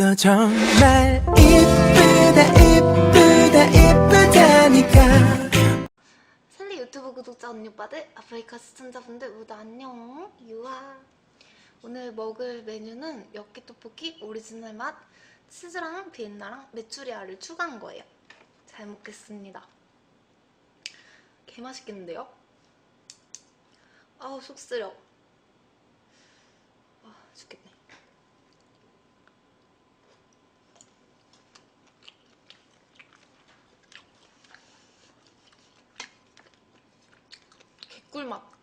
너 정말 이쁘다 이쁘다 이쁘다니까 셀리 유튜브 구독자 언니 오빠들, 아프리카 시청자분들 모두 안녕. 유아. 오늘 먹을 메뉴는 엽기 떡볶이 오리지널 맛 치즈랑 비엔나랑 메추리알을 추가한 거예요. 잘 먹겠습니다. 개 맛있겠는데요? 아우 속 쓰려. 아 죽겠네. 꿀맛.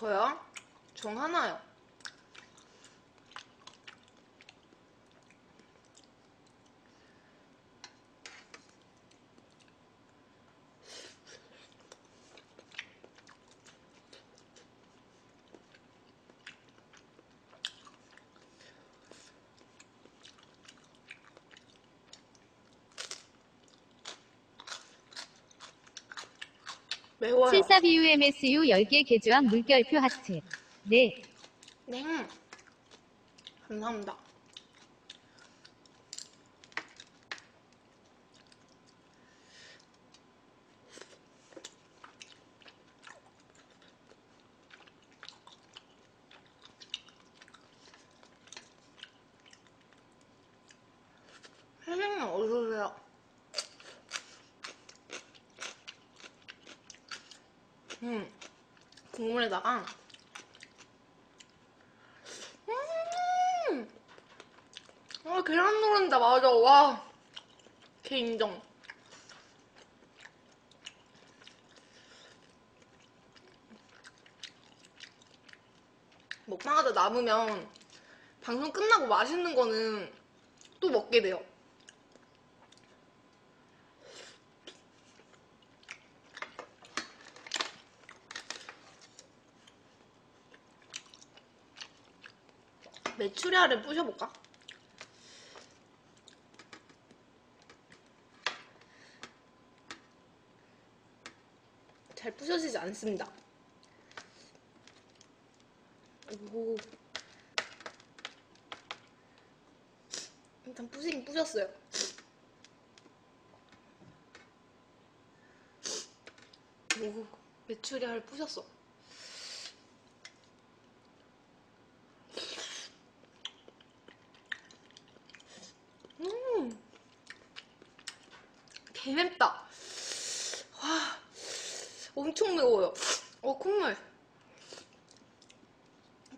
저요? 종 하나요. 매워요. 74BUMSU 10개 개조한 물결표 하트. 네. 네. 감사합니다. 선생님 어서오세요. 음, 국물에다가 음! 아, 계란 노른자 맞아. 와. 개 인정. 먹방하다 남으면 방송 끝나고 맛있는 거는 또 먹게 돼요. 메추리알을 부셔볼까? 잘 부셔지지 않습니다. 오. 일단 부시긴 부셨어요. 오, 메추리알 부셨어. 음, 개 맵다. 와, 엄청 매워요. 어, 콧물.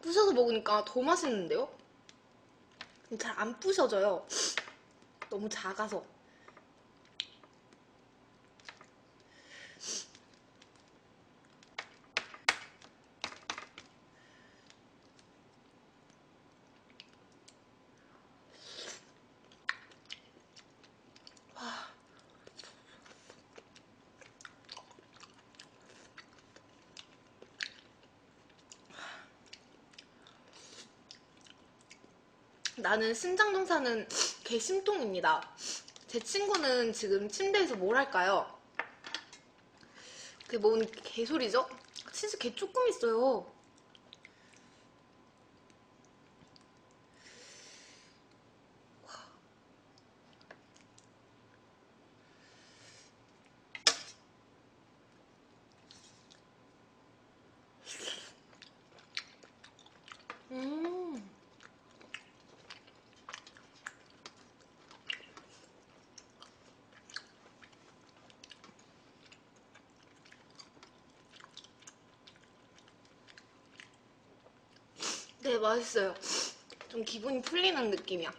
부셔서 먹으니까 더 맛있는데요? 잘 안 부셔져요. 너무 작아서. 나는 신장동 사는 개심통입니다. 제 친구는 지금 침대에서 뭘 할까요? 그게 뭔 개소리죠? 치즈 개 조금 있어요. 되게 맛있어요. 좀 기분이 풀리는 느낌이야.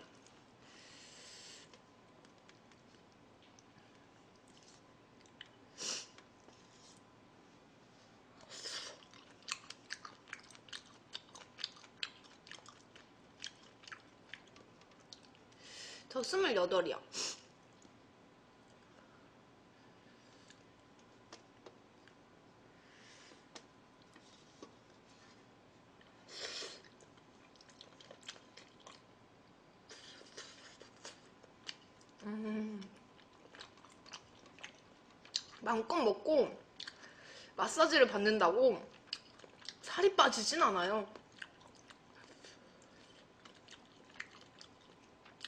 저 스물여덟이야. 음. 마음껏 먹고 마사지를 받는다고 살이 빠지진 않아요.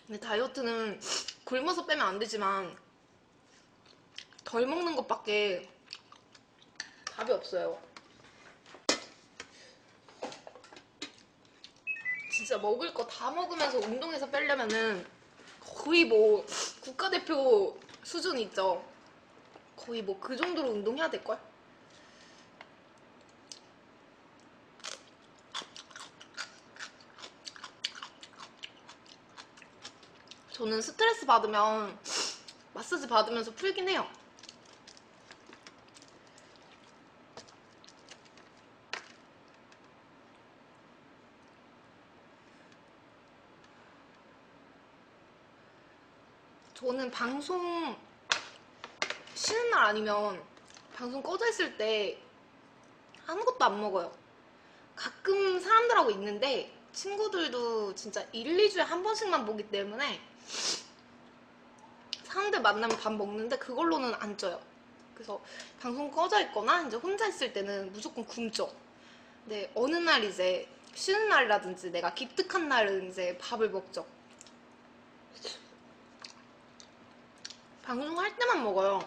근데 다이어트는 굶어서 빼면 안 되지만 덜 먹는 것밖에 답이 없어요. 진짜 먹을 거 다 먹으면서 운동해서 빼려면은 거의 뭐 국가대표 수준 있죠. 거의 뭐 그 정도로 운동해야 될걸? 저는 스트레스 받으면 마사지 받으면서 풀긴 해요. 저는 방송 쉬는 날 아니면 방송 꺼져 있을 때 아무것도 안 먹어요. 가끔 사람들하고 있는데 친구들도 진짜 1, 2주에 한 번씩만 보기 때문에 사람들 만나면 밥 먹는데 그걸로는 안 쪄요. 그래서 방송 꺼져 있거나 이제 혼자 있을 때는 무조건 굶죠. 근데 어느 날 이제 쉬는 날이라든지 내가 기특한 날은 이제 밥을 먹죠. 방송할 때만 먹어요.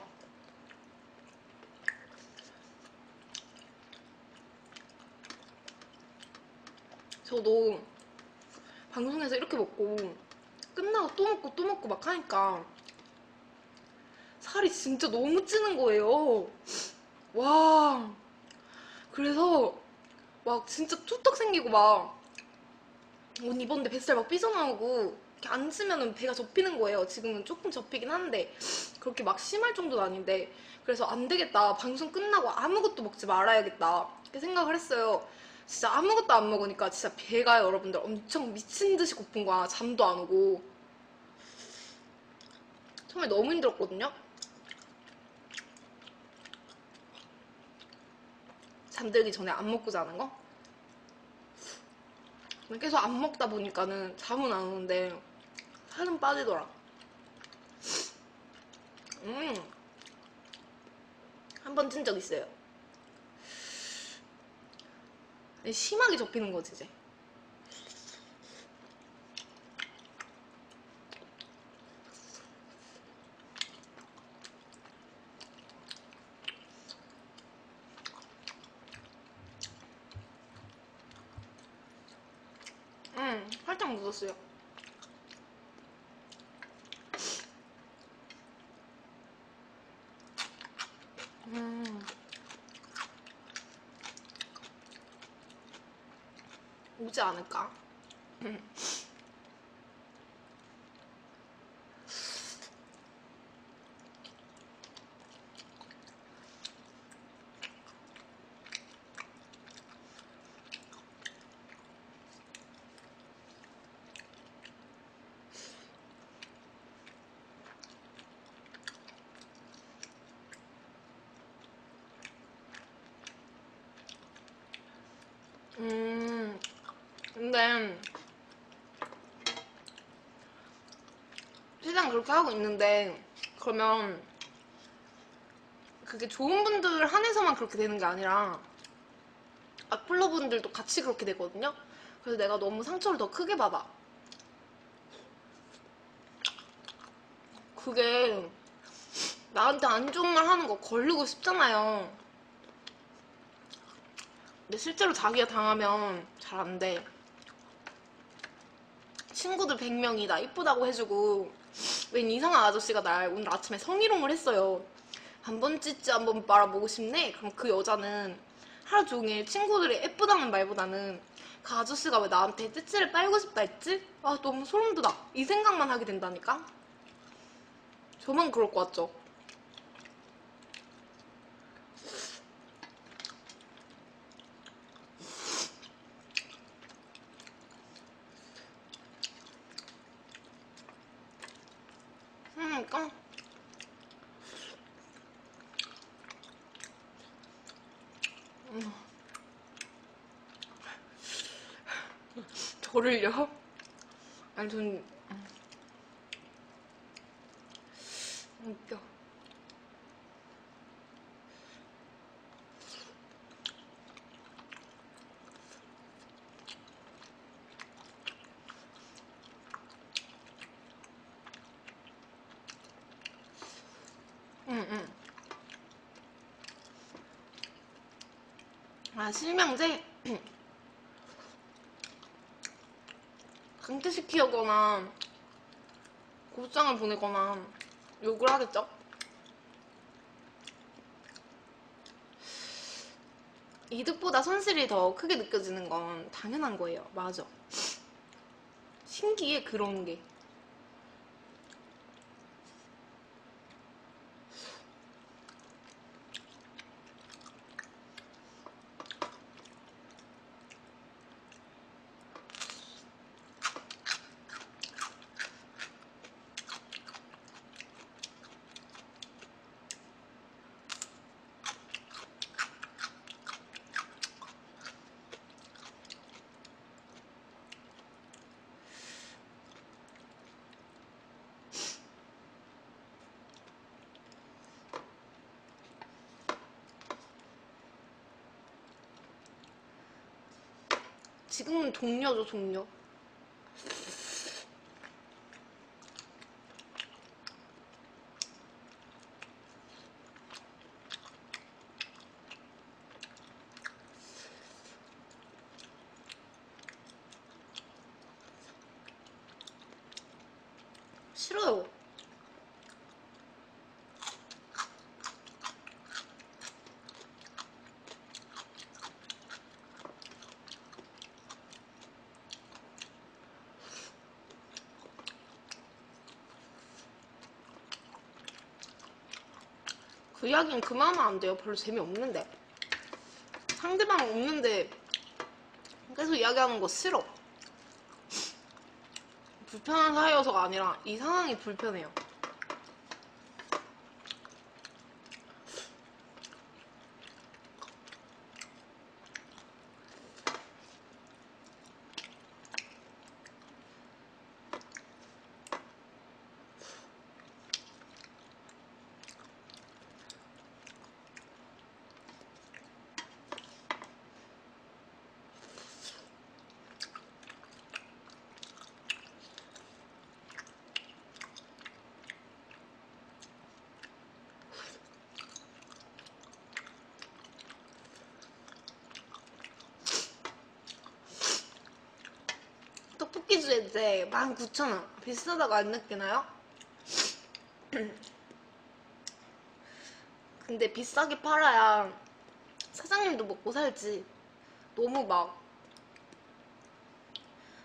저도 방송에서 이렇게 먹고 끝나고 또 먹고 또 먹고 막 하니까 살이 진짜 너무 찌는 거예요. 와. 그래서 막 진짜 툭툭 생기고 막 옷 입었는데 뱃살 막 삐져나오고 이렇게 앉으면은 배가 접히는 거예요. 지금은 조금 접히긴 한데 그렇게 막 심할 정도는 아닌데 그래서 안 되겠다. 방송 끝나고 아무것도 먹지 말아야겠다. 이렇게 생각을 했어요. 진짜 아무것도 안 먹으니까 진짜 배가 여러분들 엄청 미친 듯이 고픈 거야. 잠도 안 오고. 처음에 너무 힘들었거든요. 잠들기 전에 안 먹고 자는 거? 계속 안 먹다 보니까는 잠은 안 오는데 살은 빠지더라. 음. 한 번 찐 적 있어요. 심하게 접히는 거지, 이제. 음, 살짝 묻었어요. 오지 않을까? 음. 음, 근데 세상 그렇게 하고 있는데 그러면 그게 좋은 분들 한해서만 그렇게 되는 게 아니라 악플러 분들도 같이 그렇게 되거든요. 그래서 내가 너무 상처를 더 크게 받아. 그게 나한테 안 좋은 말 하는 거 걸리고 싶잖아요. 근데 실제로 자기가 당하면 잘 안 돼. 친구들 100명이 나 이쁘다고 해주고 웬 이상한 아저씨가 날 오늘 아침에 성희롱을 했어요. 한번 찢지 한번 말아보고 싶네? 그럼 그 여자는 하루 종일 친구들이 예쁘다는 말보다는 그 아저씨가 왜 나한테 찌찌를 빨고 싶다 했지? 아 너무 소름 돋아 이 생각만 하게 된다니까 저만 그럴 것 같죠? 음, 깡. 음. 저를요? 아니 전 음. 웃겨 응응 아 실명제 시키거나 고소장을 보내거나 욕을 하겠죠? 이득보다 손실이 더 크게 느껴지는 건 당연한 거예요. 맞아. 신기해, 그런 게. 지금은 동료죠, 동료. 싫어요. 그 이야기는 그만하면 안 돼요. 별로 재미없는데. 상대방 없는데 계속 이야기하는 거 싫어. 불편한 사이여서가 아니라 이 상황이 불편해요. 주제 19,000원. 비싸다고 안 느끼나요? 근데 비싸게 팔아야 사장님도 먹고 살지. 너무 막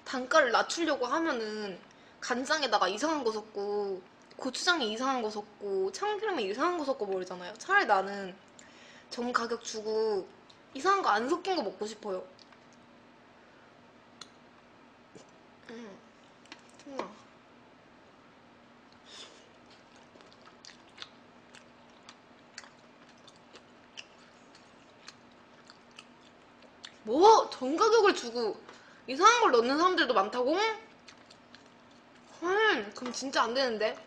단가를 낮추려고 하면은 간장에다가 이상한 거 섞고 고추장에 이상한 거 섞고 참기름에 이상한 거 섞고 버리잖아요. 차라리 나는 정 가격 주고 이상한 거 안 섞인 거 먹고 싶어요. 음. 우와. 뭐? 전 가격을 주고 이상한 걸 넣는 사람들도 많다고? 헐, 그럼 진짜 안 되는데?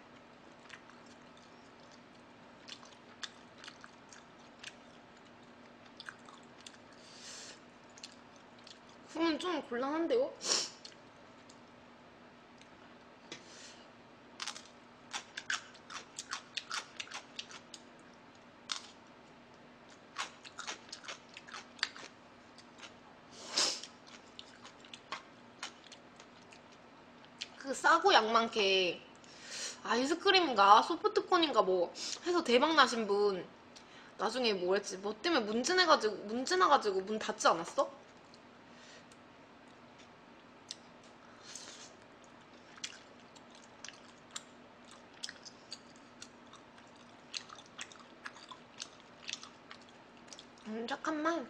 그러면 좀 곤란한데요? 그 싸고 양 많게 아이스크림인가 소프트콘인가 뭐 해서 대박 나신 분 나중에 뭐랬지 뭐 때문에 문진해가지고 문진해가지고 문 닫지 않았어? 음, 잠깐만.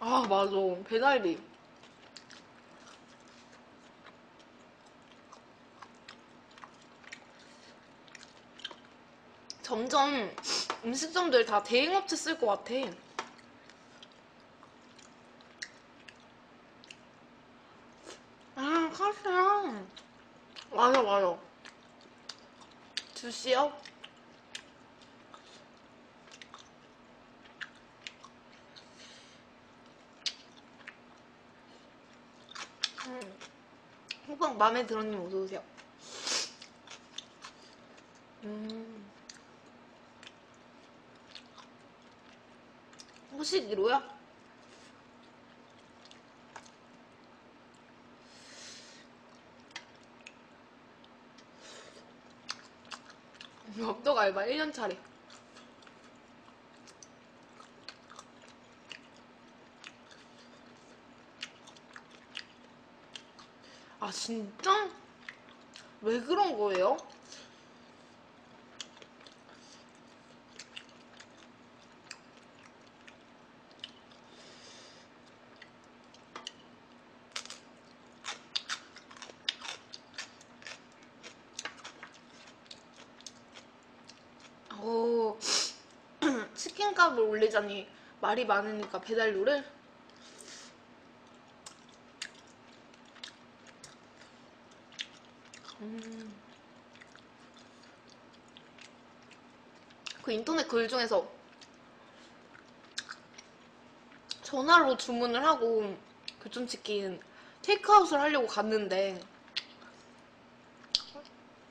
아, 맞아. 배달비. 점점 음식점들 다 대행업체 쓸 것 같아. 아, 카페야. 맞아, 맞아. 주시요? 음. 호박 마음에 들었님 어서오세요. 음. 호식이로요? 엽떡 알바 1년 차래. 아 진짜? 왜 그런 거예요? 오, 치킨값을 올리자니 말이 많으니까 배달료를? 음. 그 인터넷 글 중에서 전화로 주문을 하고 교촌치킨 테이크아웃을 하려고 갔는데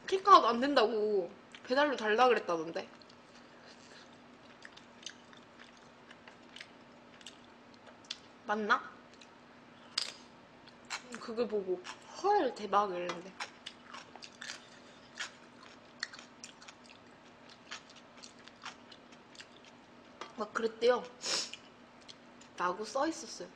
테이크아웃 안 된다고 배달료 달라 그랬다던데 맞나? 그걸 보고 헐 대박 이랬는데 막 그랬대요 라고 써 있었어요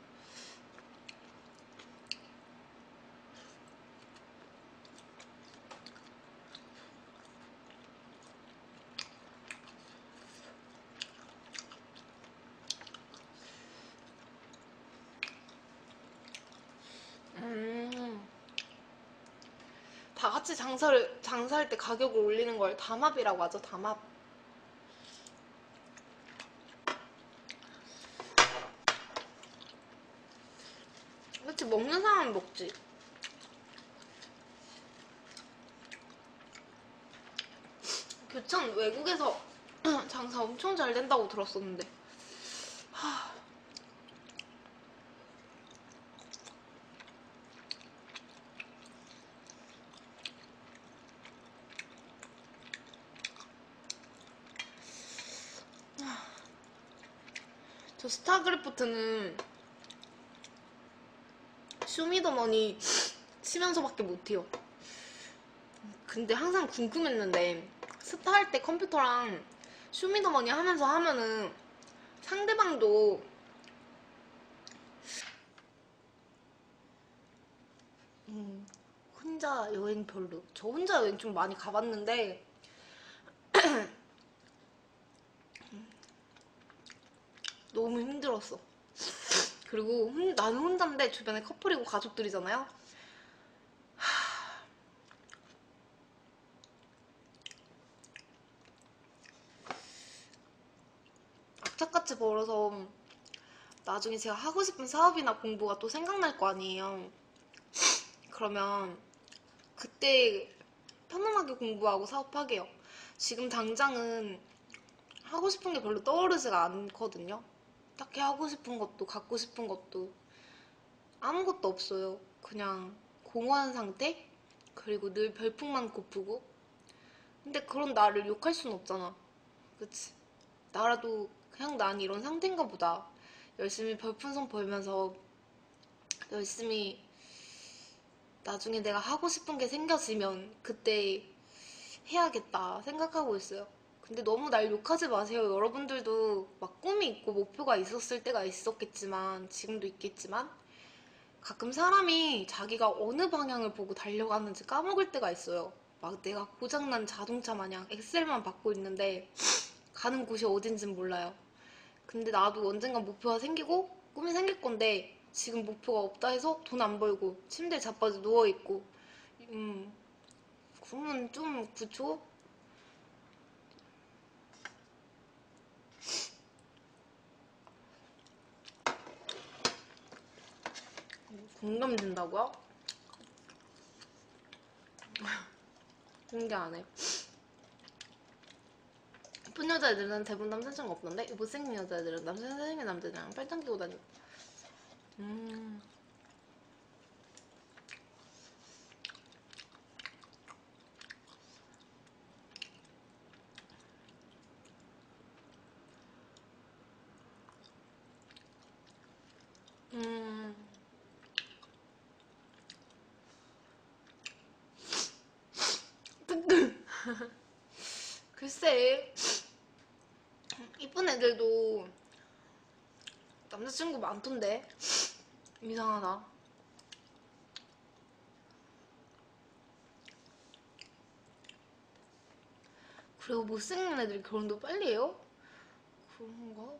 음. 다 같이 장사를 장사할 때 가격을 올리는 걸 담합이라고 하죠. 담합. 그렇지 먹는 사람은 먹지. 교촌 외국에서 장사 엄청 잘 된다고 들었었는데. 하... 저 스타크래프트는 쇼미더머니 치면서밖에 못해요. 근데 항상 궁금했는데 스타 할 때 컴퓨터랑 쇼미더머니 하면서 하면은 상대방도 음, 혼자 여행 별로. 저 혼자 여행 좀 많이 가봤는데 너무 힘들었어. 그리고 혼- 나는 혼자인데 주변에 커플이고 가족들이잖아요. 악착같이 벌어서 나중에 제가 하고 싶은 사업이나 공부가 또 생각날 거 아니에요. 그러면 그때 편안하게 공부하고 사업하게요. 지금 당장은 하고 싶은 게 별로 떠오르지가 않거든요. 딱히 하고 싶은 것도 갖고 싶은 것도 아무것도 없어요. 그냥 공허한 상태? 그리고 늘 별풍만 고프고 근데 그런 나를 욕할 순 없잖아. 그치? 나라도 그냥 난 이런 상태인가 보다. 열심히 별풍선 벌면서 열심히 나중에 내가 하고 싶은 게 생겨지면 그때 해야겠다 생각하고 있어요. 근데 너무 날 욕하지 마세요. 여러분들도 막 꿈이 있고 목표가 있었을 때가 있었겠지만, 지금도 있겠지만, 가끔 사람이 자기가 어느 방향을 보고 달려가는지 까먹을 때가 있어요. 막 내가 고장난 자동차 마냥 엑셀만 밟고 있는데, 가는 곳이 어딘진 몰라요. 근데 나도 언젠간 목표가 생기고, 꿈이 생길 건데, 지금 목표가 없다 해서 돈 안 벌고, 침대에 자빠져 누워있고, 음, 그러면 좀, 그쵸? 공감 된다고요? 공개 안 해. 예쁜 여자애들은 대부분 남자친구 없던데 못생긴 여자애들은 남자 생긴 남자들이랑 팔짱 끼고 다니고 음. 음. 글쎄, 이쁜 애들도 남자친구 많던데. 이상하다. 그리고 못생긴 애들이 결혼도 빨리 해요? 그런가?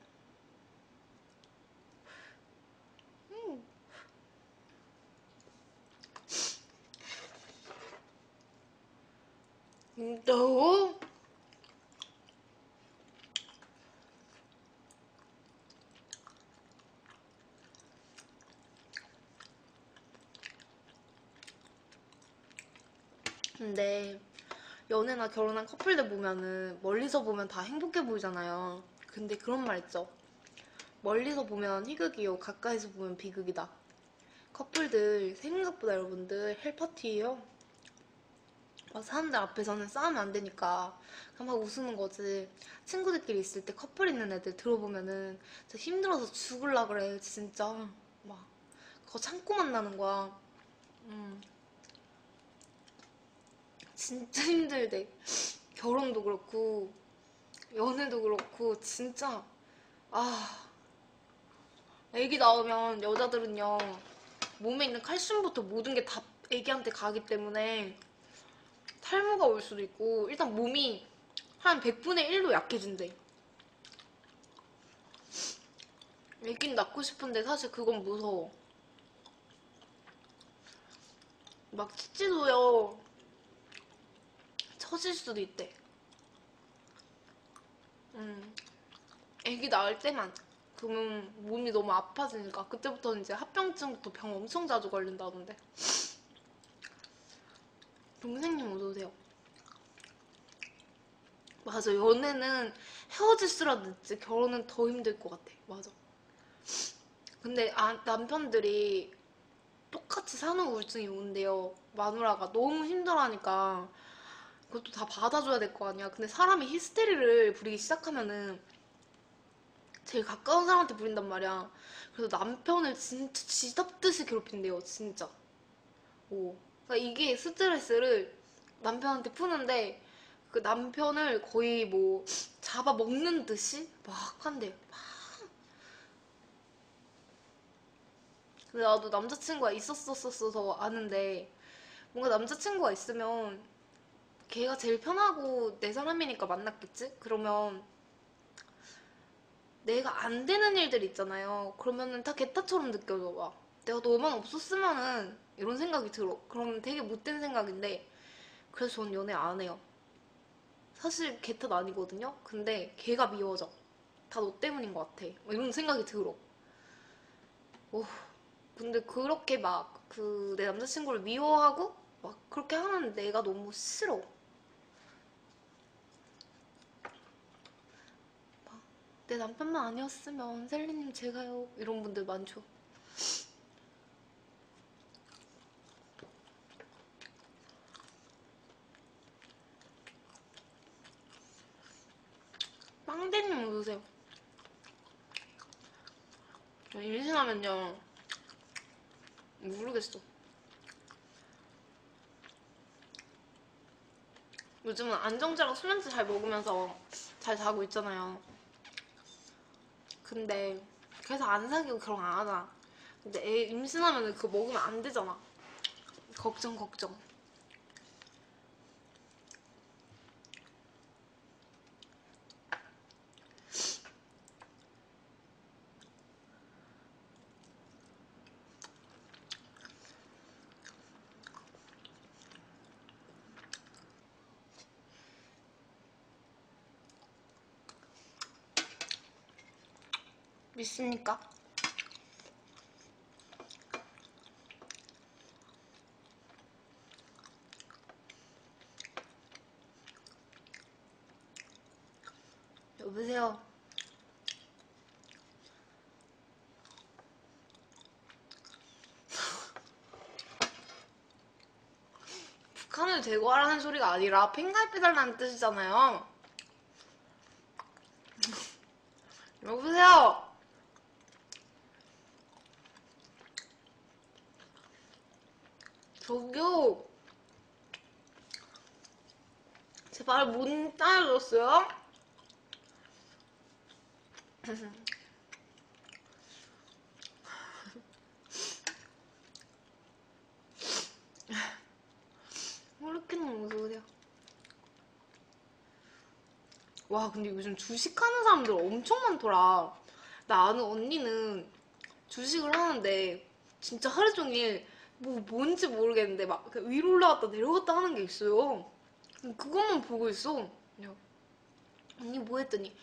음. 너? 근데 연애나 결혼한 커플들 보면은 멀리서 보면 다 행복해 보이잖아요. 근데 그런 말 있죠. 멀리서 보면 희극이요, 가까이서 보면 비극이다. 커플들 생각보다 여러분들 헬파티예요. 막 사람들 앞에서는 싸우면 안 되니까 그냥 막 웃으는 거지. 친구들끼리 있을 때 커플 있는 애들 들어보면은 진짜 힘들어서 죽을라 그래, 진짜. 막 그거 참고 만나는 거야. 음. 진짜 힘들대. 결혼도 그렇고 연애도 그렇고 진짜 아 애기 낳으면 여자들은요 몸에 있는 칼슘부터 모든 게 다 애기한테 가기 때문에 탈모가 올 수도 있고 일단 몸이 한 100분의 1로 약해진대. 애긴 낳고 싶은데 사실 그건 무서워. 막 치치도요 처질 수도 있대. 음, 애기 낳을 때만. 그러면 몸이 너무 아파지니까 그때부터 이제 합병증부터 병 엄청 자주 걸린다던데. 동생님 어서 오세요. 맞아, 연애는 헤어질수록 늦지 결혼은 더 힘들 것 같아. 맞아. 근데 아, 남편들이 똑같이 산후 우울증이 온대요. 마누라가 너무 힘들어하니까 그것도 다 받아줘야 될 거 아니야. 근데 사람이 히스테리를 부리기 시작하면은 제일 가까운 사람한테 부린단 말이야. 그래서 남편을 진짜 지답듯이 괴롭힌대요, 진짜. 오. 그러니까 이게 스트레스를 남편한테 푸는데 그 남편을 거의 뭐 잡아 먹는 듯이 막 한대요. 막. 근데 나도 남자친구가 있었었어서 아는데 뭔가 남자친구가 있으면 걔가 제일 편하고 내 사람이니까 만났겠지? 그러면 내가 안 되는 일들 있잖아요. 그러면은 다 개타처럼 느껴져. 막 내가 너만 없었으면은 이런 생각이 들어. 그러면 되게 못된 생각인데 그래서 전 연애 안 해요. 사실 걔탓 아니거든요. 근데 걔가 미워져. 다 너 때문인 것 같아. 막 이런 생각이 들어. 오, 근데 그렇게 막 그 내 남자친구를 미워하고 막 그렇게 하는 내가 너무 싫어. 내 남편만 아니었으면 셀리님 제가요 이런 분들 많죠. 빵대님 오세요. 저 임신하면요 아, 뭐, 모르겠어. 요즘은 안정제랑 수면제 잘 먹으면서 잘 자고 있잖아요. 근데 그래서 안 사귀고 결혼 안 하잖아. 근데 애 임신하면 그거 먹으면 안 되잖아. 걱정 걱정. 믿습니까? 여보세요. 북한을 제거하라는 소리가 아니라 팬가입 해달라는 뜻이잖아요. 여보세요. 저기요. 제말못 따라줬어요? 왜 이렇게 너무 무서우세요? 와 근데 요즘 주식하는 사람들 엄청 많더라 나 아는 언니는 주식을 하는데 진짜 하루 종일 뭐 뭔지 모르겠는데 막 그냥 위로 올라갔다 내려갔다 하는 게 있어요. 그것만 보고 있어. 그냥 언니 뭐 했더니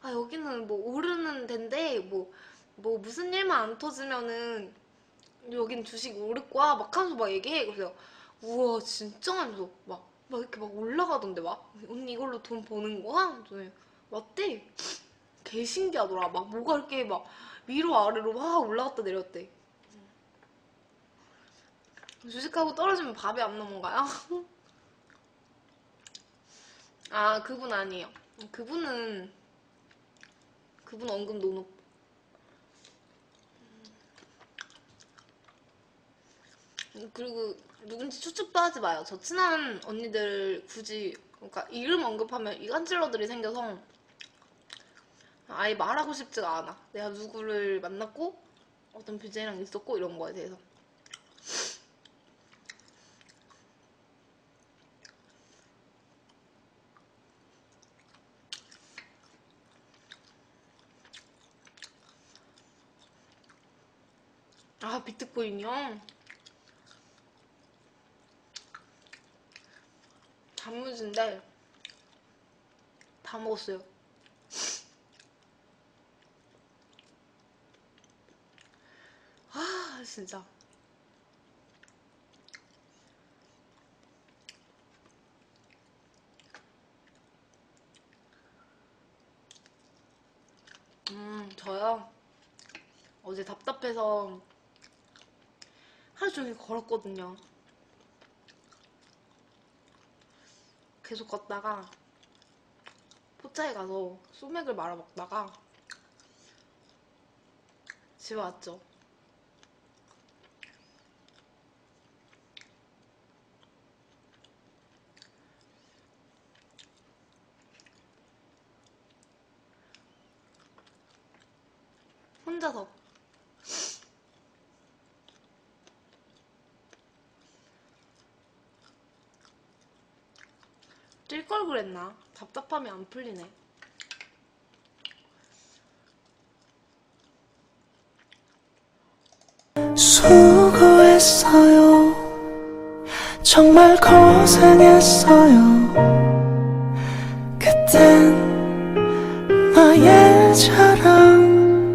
아 여기는 뭐 오르는 데인데 뭐, 뭐 무슨 일만 안 터지면은 여긴 주식 오를 거야? 막 하면서 막 얘기해. 그래서 우와 진짜 많이 막, 막 이렇게 막 올라가던데 막. 언니 이걸로 돈 버는 거야? 그랬더니 맞대. 개 신기하더라. 막 뭐가 이렇게 막 위로 아래로 막 올라갔다 내렸대 주식하고 떨어지면 밥이 안 넘어가요? 아 그분 아니에요 그분은 그분 언급 노노 그리고 누군지 추측도 하지 마요. 저 친한 언니들 굳이 그러니까 이름 언급하면 이간질러들이 생겨서 아예 말하고 싶지가 않아. 내가 누구를 만났고 어떤 BJ랑 있었고 이런 거에 대해서. 아 비트코인이요? 단무지인데 다 먹었어요. 아 진짜. 음 저요 어제 답답해서 하루 종일 걸었거든요. 계속 걷다가 포차에 가서 소맥을 말아 먹다가 집에 왔죠. 혼자서 뛸걸 그랬나? 답답함이 안 풀리네. 수고했어요. 정말 고생했어요. 그땐 나의 자랑이죠.